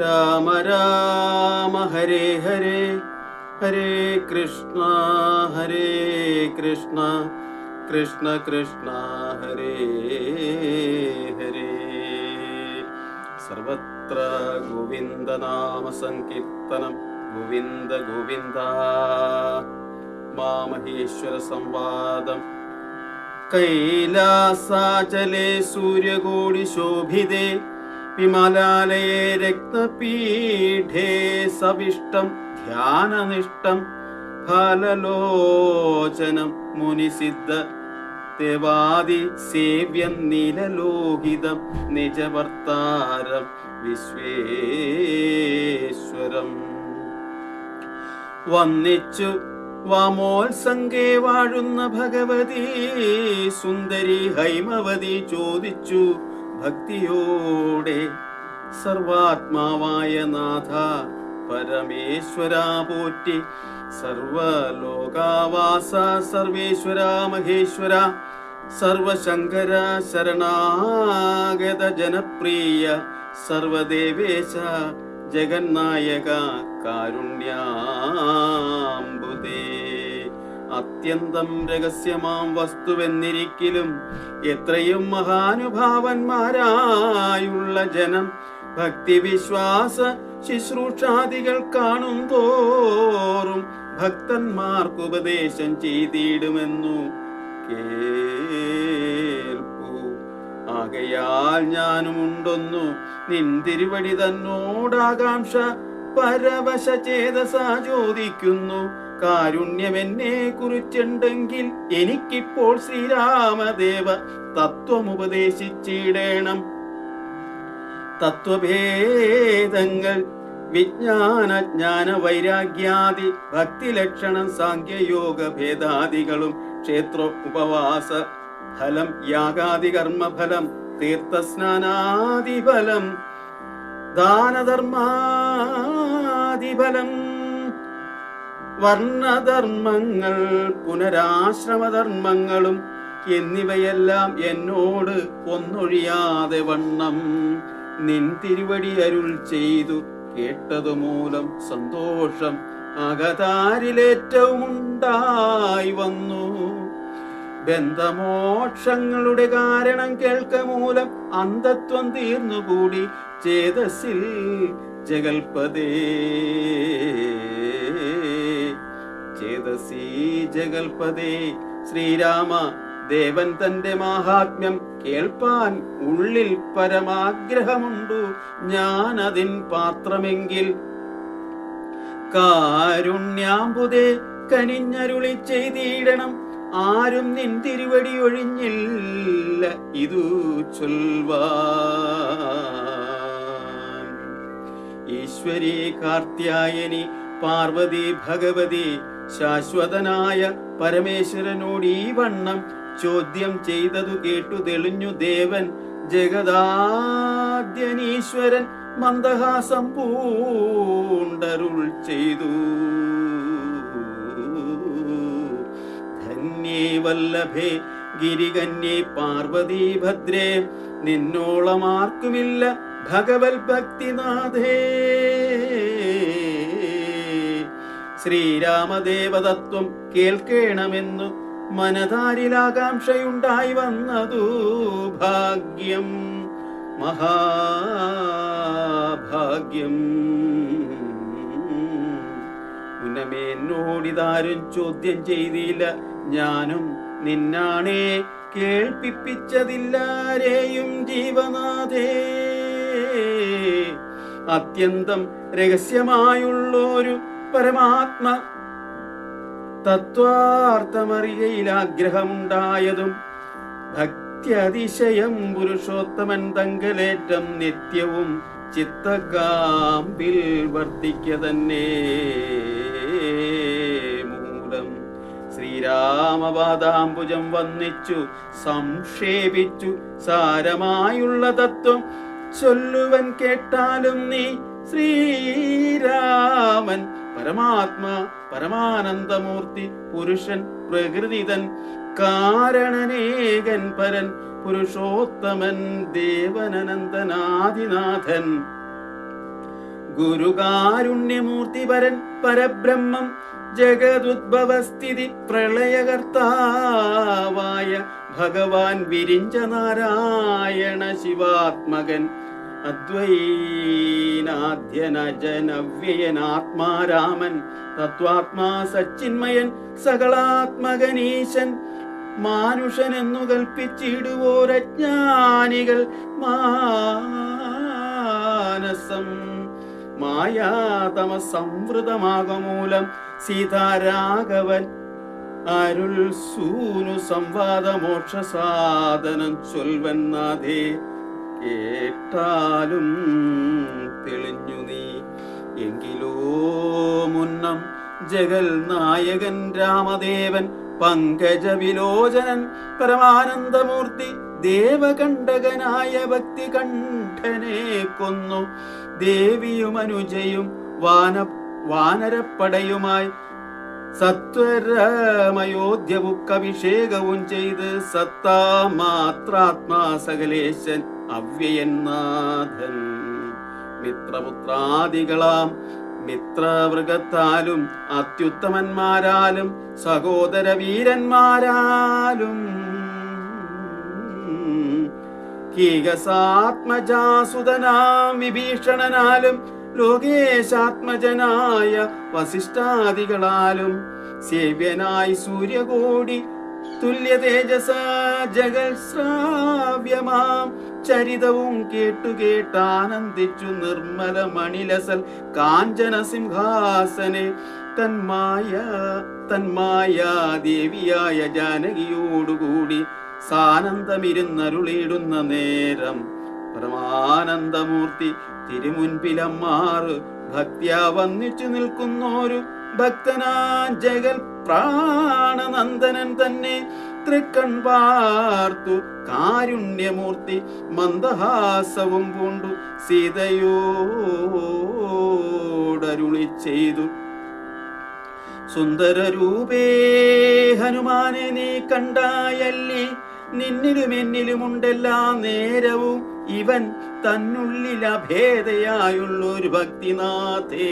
രാമ രാമ ഹരേ ഹരേ ഹരേ കൃഷ്ണ ഹരേ കൃഷ്ണ കൃഷ്ണ കൃഷ്ണ ഹരേ ഹരേ. സർവത്ര ഗോവിന്ദനാമ സങ്കീർത്തനം. ഗോവിന്ദ ഗോവിന്ദ മാമഹേശ്വര സംവാദം. കൈലാസാചലേ സൂര്യകോടി ശോഭിതേ വിമലാലയെ രക്തപീഠേ സവിഷ്ടം ധ്യാനനിഷ്ടം ഫലലോചനം മുനിസിദ്ധ ദേവാദി സേവ്യം നീലലോഹിതം നിജവർത്താരം വിശ്വേശ്വരം. വന്നിച്ചു വാമോത്സംഗേ വാഴുന്ന ഭഗവതി സുന്ദരി ഹൈമവതി ചോദിച്ചു ഭക്തിയോടെ സർവാത്മാവായ നാഥ പരമേശ്വര പോറ്റി സർവലോകാവാസ സർവേശ്വര മഹേശ്വര സർവശങ്കര ശരണാഗത ജനപ്രിയ സർവദേവേശ ജഗന്നായക കാരുണ്യാംബുദേ അത്യന്തം രഹസ്യമാം വസ്തുവെന്നിരിക്കലും എത്രയും മഹാനുഭാവന്മാരായുള്ള ജനം ഭക്തിവിശ്വാസ ശുശ്രൂഷാദികൾ കാണും തോറും ഭക്തന്മാർക്ക് ഉപദേശം ചെയ്തിടുമെന്നു കേൾപ്പു. ആകയാൽ ഞാനുമുണ്ടൊന്നു നിൻ തിരുവടി തന്നോടാകാംക്ഷ പരവശ ചേതസ ചോദിക്കുന്നു. കാരുണ്യം എന്നെ കുറിച്ചുണ്ടെങ്കിൽ എനിക്കിപ്പോൾ ശ്രീരാമദേവ തത്വമുപദേശിച്ചിടേണം. തത്വഭേദങ്ങൾ വിജ്ഞാന ജ്ഞാന വൈരാഗ്യാദി ഭക്തി ലക്ഷണം സാഖ്യയോഗ ഭേദാദികളും ക്ഷേത്ര ഉപവാസ ഫലം യാഗാദി കർമ്മഫലം തീർത്ഥസ്നാനാദിഫലം ദാനധർമാദിഫലം വർണധർമ്മങ്ങൾ പുനരാശ്രമധർമ്മങ്ങളും എന്നിവയെല്ലാം എന്നോട് ഒന്നൊഴിയാതെ വണ്ണം. നിൻ തിരുവടി അരുൾ ചെയ്തു കേട്ടതുമൂലം സന്തോഷം അകതാരിലേറ്റവും ഉണ്ടായി വന്നു. ബന്ധമോക്ഷങ്ങളുടെ കാരണം കേൾക്ക മൂലം അന്ധത്വം തീർന്നുകൂടി. ചേതസിൽ ജഗൽപദേ ചേതസീ ജഗൽപദേ ശ്രീരാമ ദേവൻ തന്റെ മാഹാത്മ്യം കേൾപ്പാൻ ഉള്ളിൽ പരമാഗ്രഹമുണ്ടു. ഞാൻ അതിൻ പാത്രമെങ്കിൽ കാരുണ്യാമ്പുതേ കനിഞ്ഞരുളി ചെയ്തിടണം. ആരും നിൻ തിരുവടി ഒഴിഞ്ഞില്ല ഇതു ചൊൽവാ ഈശ്വരി കാർത്യായനി പാർവതി ഭഗവതി ശാശ്വതനായ പരമേശ്വരനോട് ഈ വണ്ണം ചോദ്യം ചെയ്തതു കേട്ടു തെളിഞ്ഞു ദേവൻ ജഗദാദ്യനീശ്വരൻ മന്ദഹാസം പൂണ്ടരുൾ ചെയ്തു. ധന്യേ വല്ലഭേ ഗിരികന്യേ പാർവതി ഭദ്രേ നിന്നോളമാർക്കുമില്ല ഭഗവത് ഭക്തിനാഥേ ശ്രീരാമദേവതത്വം കേൾക്കേണമെന്നു മനതാരിലാകാംക്ഷയുണ്ടായി വന്നതു ഭാഗ്യം. മഹാഭാഗ്യം. മുന്നമേ ചോദ്യം ചെയ്തില്ല. ഞാനും നിന്നാണേ കേൾപ്പിപ്പിച്ചതില്ലാരെയും ജീവനാഥേ അത്യന്തം രഹസ്യമായുള്ളൊരു പരമാത്മ തത്വാർത്ഥമറിയയിൽ ആഗ്രഹമുണ്ടായതും ഭക്തിയതിശയം പുരുഷോത്തമൻ തങ്കലേറ്റം നിത്യവും ചിത്തകാമ്പിൽ വർദ്ധിക്ക തന്നെ മൂലം ശ്രീരാമപാദാംബുജം വന്നിച്ചു സംക്ഷേപിച്ചു സാരമായുള്ള തത്വം ചൊല്ലുവൻ കേട്ടാലും നീ ശ്രീരാമൻ പരമാത്മാ പരമാനന്ദമൂർത്തി പുരുഷൻ പ്രകൃതിതൻ കാരണനേകൻ പരൻ പുരുഷോത്തമൻ ദേവനനന്ദനാദിനാഥൻ ഗുരുകാരുണ്യമൂർത്തി പരൻ പരബ്രഹ്മം ജഗതുദ്ഭവസ്ഥിതി പ്രളയകർത്താവായ ഭഗവാൻ വിരിഞ്ച നാരായണ ശിവാത്മകൻ. അദ്വൈനാധ്യനജനവ്യയനാത്മാരാമൻ തത്വാത്മാ സച്ചിന്മയൻ സകളാത്മകനീശൻ മാനുഷനെന്നു കൽപ്പിച്ചിടുവോരജ്ഞാനികൾ മാനസം മായാതമ സംവൃതമാകമൂലം സീതാരാഘവൻ അരുൾ സൂനു സംവാദമോക്ഷ സാധനം ചൊൽവന്നാഥേ. കേട്ടാലും തെളിഞ്ഞു നീ. എങ്കിലോ മുന്നം ജഗൽ നായകൻ രാമദേവൻ പങ്കജ വിലോചനൻ പരമാനന്ദമൂർത്തി ദേവകണ്ഠകനായ ഭക്തി കണ്ഠനെ കൊന്നു. ദേവിയും അനുജയും വാന വാനരപ്പടയുമായി സത്വരമയോധ്യവുക്കഭിഷേകവും ചെയ്ത് സത്താ മാത്രാത്മാ സകലേശൻ അവ്യയനാഥൻ മിത്രപുത്രാദികളാം മിത്രവൃഗത്താലും അത്യുത്തമന്മാരാലും സഹോദര വീരന്മാരാലും കീകസാത്മജാസുതനാം വിഭീഷണനാലും ലോകേശാത്മജനായ വസിഷ്ഠാദികളാലും സേവ്യനായി സൂര്യകോടി തുല്യ തേജസ ജഗൽ ശ്രാവ്യമാം ചരിതവും കേട്ടു കേട്ടാനന്ദിച്ചു നിർമ്മല മണിലസൽ കാഞ്ചന സിംഹാസനെ. തന്മായ തന്മായ ദേവിയായ ജാനകിയോടുകൂടി സാനന്ദമിരുന്നരുളിയിടുന്ന നേരം. പരമാനന്ദമൂർത്തി തിരുമുൻപിലമ്മാറ് ഭക്തിയ വന്നിച്ചു നിൽക്കുന്നോരു ഭക്തനാ ജഗൽ പ്രാണനന്ദനൻ തന്നെ. തൃക്കൺ പാർത്തു കാരുണ്യമൂർത്തി മന്ദഹാസവും പൂണ്ടു സീതയോടരുളി ചെയ്തു. സുന്ദര രൂപേ ഹനുമാനെ നീ കണ്ടായല്ലി നിന്നിലും എന്നിലുമുണ്ടെല്ലാ നേരവും ഇവൻ തന്നുള്ളിൽ അഭേദയായുള്ളൊരു ഭക്തിനാഥേ.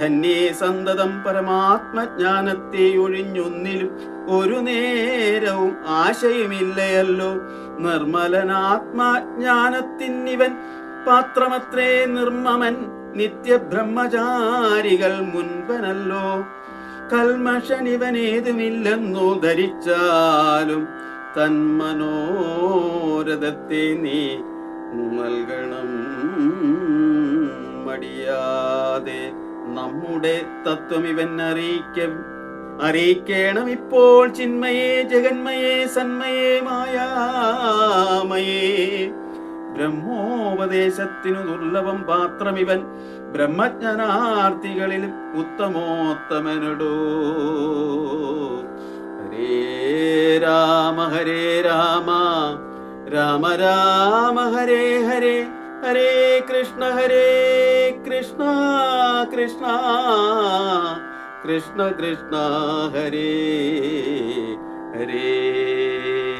ധന്യേ സന്തതം പരമാത്മജ്ഞാനത്തെ ഒഴിഞ്ഞൊന്നിലും ഒരു നേരവും ആശയമില്ലയല്ലോ. നിർമ്മലനാത്മാജ്ഞാനത്തിന്നിവൻ പാത്രമത്രേ നിർമ്മമൻ നിത്യബ്രഹ്മചാരികൾ മുൻപനല്ലോ. കൽമഷനിവനേതുമില്ലെന്നു ധരിച്ചാലും തന്മനോരഥത്തെ നീ നൽകണം മടിയാതെ. നമ്മുടെ തത്വം ഇവൻ അറിയിക്കും. അറിയിക്കണം ഇപ്പോൾ ചിന്മയേ ജഗന്മയേ സന്മയേ മായാമയേ. ബ്രഹ്മോപദേശത്തിനു ദുർലഭം പാത്രം ഇവൻ. ബ്രഹ്മജ്ഞാനാർത്ഥികളിൽ ഉത്തമോത്തമനടോ. ഹരേ രാമ ഹരേ രാമ. രാമ രാമ ഹരേ ഹരേ. ഹരേ കൃഷ്ണ ഹരേ കൃഷ്ണ. കൃഷ്ണ കൃഷ്ണ കൃഷ്ണ ഹരേ ഹരേ.